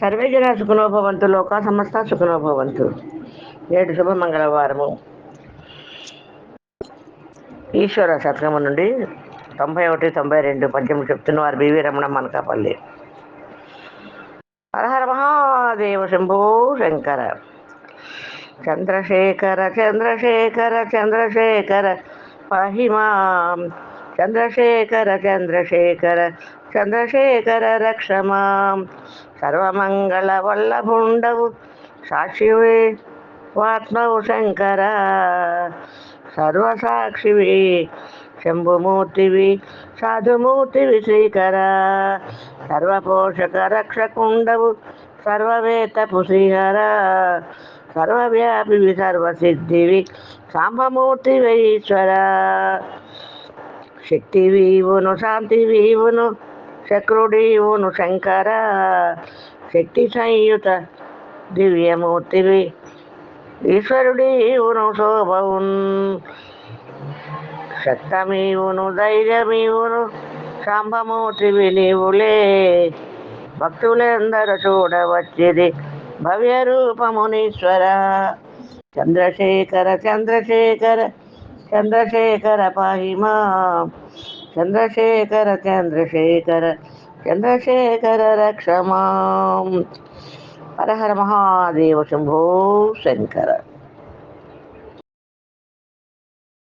Survey జన సుఖనోభవంతు లోక సమస్త సుఖనోభవంతు. నేడు శుభ మంగళవారము. ఈశ్వర శతకము నుండి తొంభై ఒకటి తొంభై రెండు పద్యములు చెప్తున్నవారు బివి రమణ మనకాపల్లి హరహర మహాదేవ శంభో శంకర. చంద్రశేఖర చంద్రశేఖర చంద్రశేఖర పహిమా చంద్రశేఖర చంద్రశేఖర చంద్రశేఖర రక్షమాం సర్వమంగళ వల్లభుండవు సాక్షివే వాత్మవు శంకర. సర్వసాక్షివి శంభుమూర్తివి సాధుమూర్తివి శ్రీకర. సర్వపోషక రక్షకుండవు సర్వవేతపు శ్రీహర. సర్వవ్యాపివి సర్వసిద్ధివి సాంబమూర్తివి ఈశ్వర. శక్తివీవును శాంతివీవును శక్రుడీవును శంకర శక్తి సంయుత దివ్యమూర్తివి. ఈశ్వరుడీవును శోభవున్ శక్తమీవును ధైర్యమీవును శాంభమూర్తివి నీవులే. భక్తులందరూ చూడవచ్చిది భవ్య రూపమునీశ్వర. చంద్రశేఖర చంద్రశేఖర చంద్రశేఖర పాహిమా చంద్రశేఖర చంద్రశేఖర చంద్రశేఖర రక్షమాం హర హర మహాదేవ శంభో శంకర.